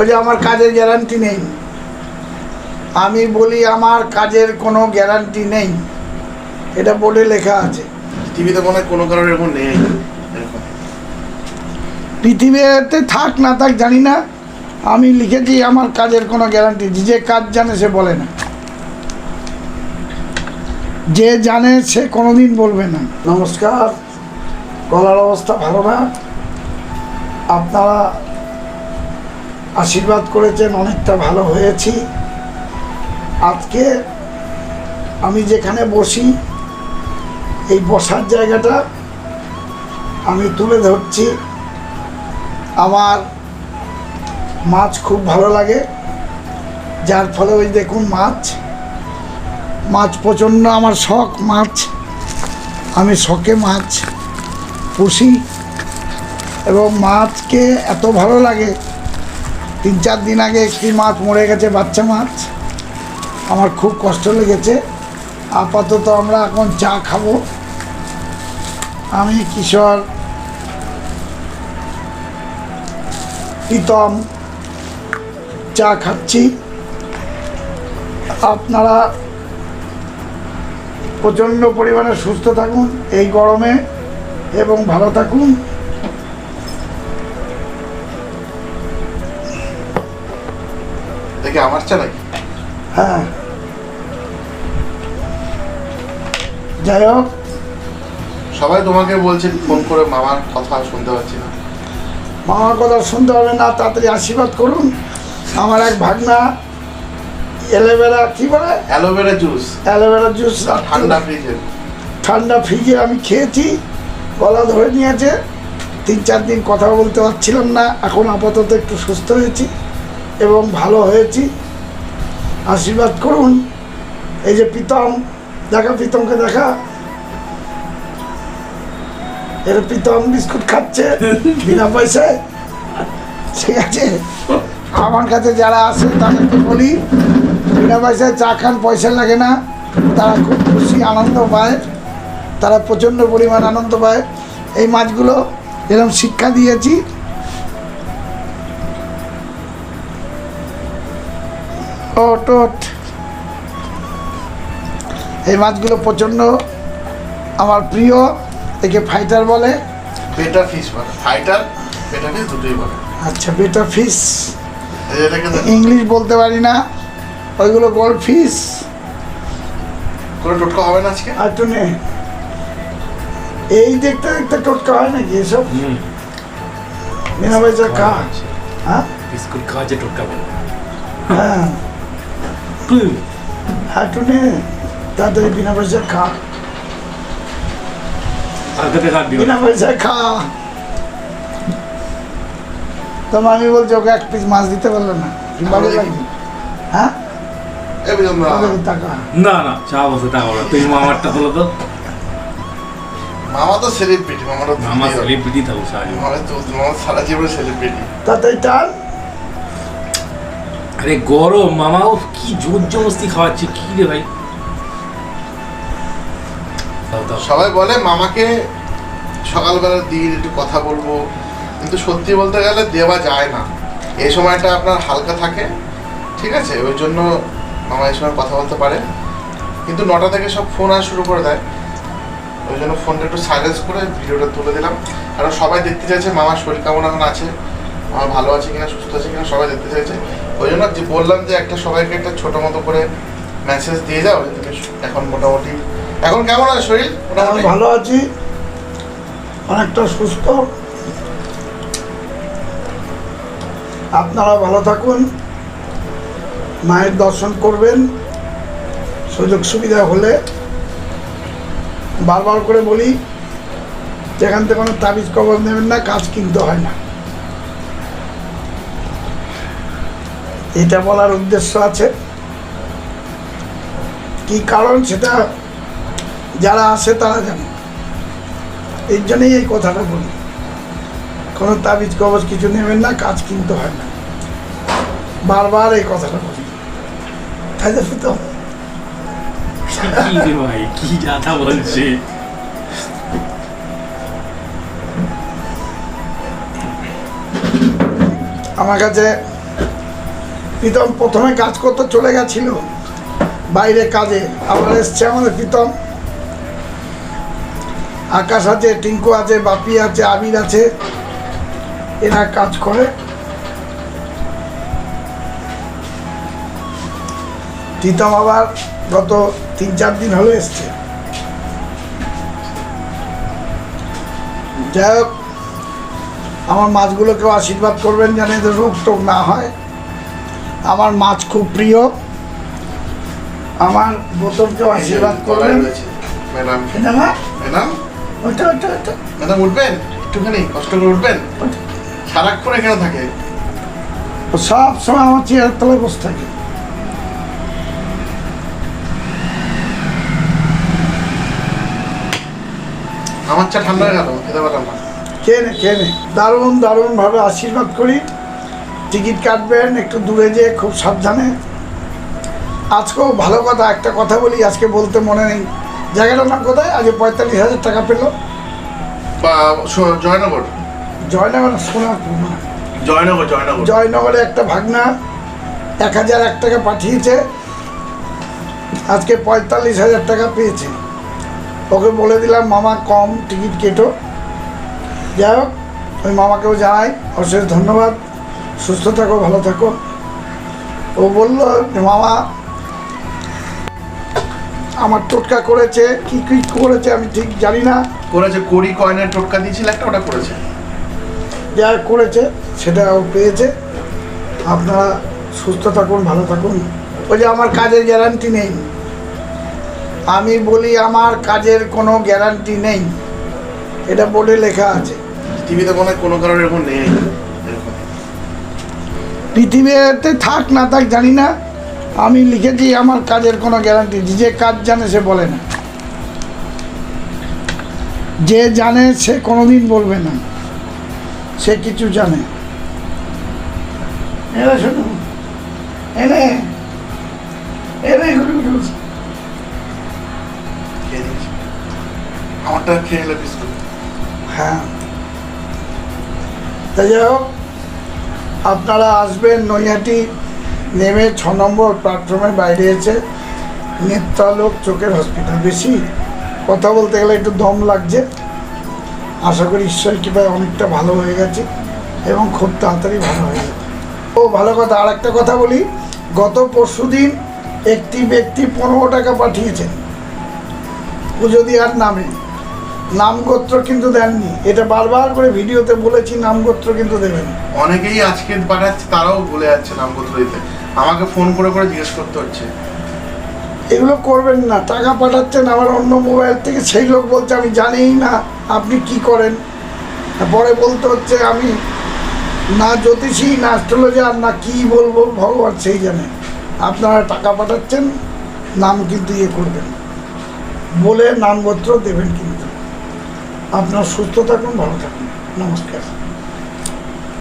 ওই যে আমার কাজের গ্যারান্টি নেই। আমি বলি আমার কাজের কোনো গ্যারান্টি নেই। এটা বোর্ডে লেখা আছে। টিভিতে মনে কোনো কারণে এরকম নেই। পৃথিবীতে থাক না থাক জানি না। আমি লিখেছি আমার কাজের কোনো গ্যারান্টি যে কাজ জানে সে বলে না। যে জানে সে কোনোদিন বলবে না। নমস্কার। গলার অবস্থা ভালো না? আপনারা আশীর্বাদ করেছেন, অনেকটা ভালো হয়েছি। আজকে আমি যেখানে বসি, এই বসার জায়গাটা আমি তুলে ধরছি। আমার মাছ খুব ভালো লাগে, যার ফলে ওই দেখুন মাছ। মাছ প্রচণ্ড আমার শখ, মাছ। আমি শখে মাছ পুষি এবং মাছকে এত ভালো লাগে তিন চার দিন আগে একটি মাছ মরে গেছে, বাচ্চা মাছ। আমার খুব কষ্ট লেগেছে। আপাতত আমরা এখন চা খাব। আমি কিশোর প্রীতম চা খাচ্ছি। আপনারা প্রচণ্ড পরিমাণে সুস্থ থাকুন, এই গরমে, এবং ভালো থাকুন। দেখি আমার চা নাকি হ্যাঁ। যাই হোক। সবাই তোমাকে বলছে ফোন করে মামার কথা শুনতে পাচ্ছি না। মামার কথা শুনতে হবে না তাড়াতাড়ি আশীর্বাদ করুন। আমার এক ভাগনা এলোভেরা কী বলে? Aloe vera juice. অ্যালোভেরা জুস ঠান্ডা ফ্রিজের ঠান্ডা ফ্রিজে আমি খেয়েছি গলা ধরে নিয়েছে। তিন চার দিন কথা বলতে পারছিলাম না এখন আপাতত একটু সুস্থ হয়েছি। এবং ভালো হয়েছি। আশীর্বাদ করুন। এই যে প্রীতম, দেখা, প্রীতমকে দেখা। এর প্রীতম বিস্কুট খাচ্ছে বিনা পয়সায়। ঠিক আছে? আমার কাছে যারা আসে তাদেরকে বলি, বিনা পয়সায় চা খান, পয়সা লাগে না। তারা খুব খুশি, আনন্দ পায়। তারা প্রচণ্ড পরিমাণ আনন্দ পায়। এই মাছগুলো এরকম শিক্ষা দিয়েছি। ওট এই মাছগুলো প্রচণ্ড আমার প্রিয় একে ফাইটার বলে। বেটার ফিশ বলে। ফাইটার বেটার ফিশ দুটোই বলে। আচ্ছা বেটা ফিশ এই যে এটাকে দেখো, ইংলিশ বলতে পারি না। ওইগুলো গোল্ড ফিশ কোনো টোটকা হবে না আজকে? আর তো নে। এই দেখতে দেখতে টোটকা হয় নাকি এসব? বিনা পয়সা খা। হ্যাঁ। বিস্কুট খাওয়াচ্ছে টোটকা বলে। হ্যাঁ। হাঁটু নে তাড়াতাড়ি বিনা পয়সা খা। হালকাতে হাত দিও। বিনা পয়সায় খা। তোমার আমি বলছি ওকে এক পিস মাছ দিতে পারল না। ভালো লাগবে? হ্যাঁ? টাকা। না না চা বসে তা বলো তুই মামারটা হলো তো মামা তো সেলিব্রিটি মামার আমার সেলিব্রিটি থাকো সাহায্য মামা তো মামা সারা জীবনে সেলিব্রিটি তাড়াতাড়ি টান। আরে গরম মামাও কি জোর জবস্তি খাওয়াচ্ছে, কি রে ভাই। সবাই বলে মামাকে সকালবেলা দিয়ে একটু কথা বলব, কিন্তু সত্যি বলতে গেলে দেওয়া যায় না। এই সময়টা আপনার হালকা থাকে, ঠিক আছে? ওই জন্য মামা এই সময় কথা বলতে পারে। কিন্তু নটা থেকে সব ফোন আসা শুরু করে দেয়। ওই জন্য ফোনটা একটু সাইলেন্স করে ভিডিওটা তুলে দিলাম। কারণ সবাই দেখতে চাইছে মামার শরীর কেমন এখন আছে। মামা ভালো আছে কিনা সুস্থ আছে কিনা সবাই দেখতে চাইছে। ওই জন্য যে বললাম যে একটা সবাইকে একটা ছোটো মতো করে মেসেজ দিয়ে যাও যে তুমি এখন মোটামুটি এখন কেমন আছে শরীর? মোটামুটি? ভালো আছি। অনেকটা সুস্থ। আপনারা ভালো থাকুন। মায়ের দর্শন করবেন। সুযোগ সুবিধা হলে বারবার করে বলি যেখান থেকে কোনো তাবিজ কবর নেবেন না কাজ কিনতে হয় না। এটা বলার উদ্দেশ্য আছে। কি কারণ সেটা যারা আসে তারা জানে। এই জন্যই এই কথাটা বলি। কোনো তাবিজ কবজ কিছু নেবেন না কাজ কিনতে হয় না। বারবার এই কথাটা বলি। তাই তো তো। ভাই কি যাতা বলছে। আমার কাছে প্রীতম প্রথমে কাজ করতে চলে গেছিল। বাইরে কাজে। আবার এসছে আমাদের প্রীতম। আকাশ আছে, টিঙ্কু আছে, বাপি আছে, আবির আছে। এরা কাজ করে। প্রীতম আবার গত তিন চার দিন হলো এসছে। যাই হোক, আমার মাছগুলোকেও আশীর্বাদ করবেন যেন এদের রোগ টোগ না হয়। আমার মাছ খুব প্রিয়। আমার বোতলকেও আশীর্বাদ করবেন? ম্যাডাম। ম্যাডাম? ওইটা ওইটা ওইটা। ম্যাডাম উঠবেন? একটুখানি কষ্ট করে উঠবেন? সারাক্ষণ এখানে থাকে। সব সময় আমার চেয়ারের তলায় বসে থাকে। আমার চা ঠান্ডা হয়ে গেল খেতে পারলাম না। খেয়ে নে খেয়ে নে। দারুণ দারুণভাবে আশীর্বাদ করি। টিকিট কাটবেন একটু দূরে যেয়ে খুব সাবধানে। আজকেও ভালো কথা একটা কথা বলি আজকে বলতে মনে নেই। জায়গাটার নাম কোথায়? আগে পঁয়তাল্লিশ হাজার টাকা পেল। জয়নগর? জয়নগর সোনারপুর না জয়নগর জয়নগর। জয়নগরে একটা ভাগনা এক হাজার এক টাকা পাঠিয়েছে। আজকে পঁয়তাল্লিশ হাজার টাকা পেয়েছে। ওকে বলে দিলাম মামা কম টিকিট কেটো। যাই হোক ওই মামাকেও জানাই অশেষ ধন্যবাদ। সুস্থ থাকো ভালো থাকো। ও বলল মামা আমার টোটকা করেছে। কি কি করেছে আমি ঠিক জানি না। করেছে কড়ি কয়েনের টোটকা দিয়েছিল একটা ওটা করেছে। যা করেছে সেটা ও পেয়েছে। আপনারা সুস্থ থাকুন ভালো থাকুন। ওই যে আমার কাজের গ্যারান্টি নেই। আমি বলি আমার কাজের কোনো গ্যারান্টি নেই। এটা বোর্ডে লেখা আছে। টিভিতে মনে কোনো কারণে এরকম নেই। পৃথিবীতে থাক না থাক, জানি না। আমি লিখেছি, আমার কাজের কোনো গ্যারান্টি যে কাজ জানে, সে বলে না। যে জানে, সে কোনোদিন বলবে না। সে কিছু জানে। আমারটা খেয়ে হ্যাঁ। তা যাই হোক আপনারা আসবেন নৈহাটি, নেমে ছ নম্বর প্ল্যাটফর্মের বাইরে এসে নেত্রালোক চোখের হসপিটাল বেশি কথা বলতে গেলে একটু দম লাগছে। আশা করি ঈশ্বর কৃপায় অনেকটা ভালো হয়ে গেছে এবং খুব তাড়াতাড়ি ভালো হয়ে গেছে। ও, ভালো কথা আর একটা কথা বলি। গত পরশু দিন একটি ব্যক্তি পনেরো টাকা পাঠিয়েছেন। পুজো দেওয়ার নামে। নামগোত্র কিন্তু দেননি। এটা বারবার করে ভিডিওতে বলেছি নামগোত্র কিন্তু দেবেন অনেকেই আজকে পাঠাচ্ছে তারাও বলে যাচ্ছে নামপত্র দিতে। আমাকে ফোন করে করে জিজ্ঞেস করতে হচ্ছে। এগুলো করবেন না টাকা পাঠাচ্ছেন আমার অন্য মোবাইল থেকে সেই লোক বলছে আমি জানিই না আপনি কি করেন? পরে বলতে হচ্ছে আমি না জ্যোতিষী না অ্যাস্ট্রোলজার না কি বলব ভগবান সেই জানে। আপনারা টাকা পাঠাচ্ছেন নাম কিন্তু ইয়ে করবেন। বলে নামগোত্র দেবেন কিন্তু। আপনার সুস্থ থাকুন ভালো থাকুন। নমস্কার।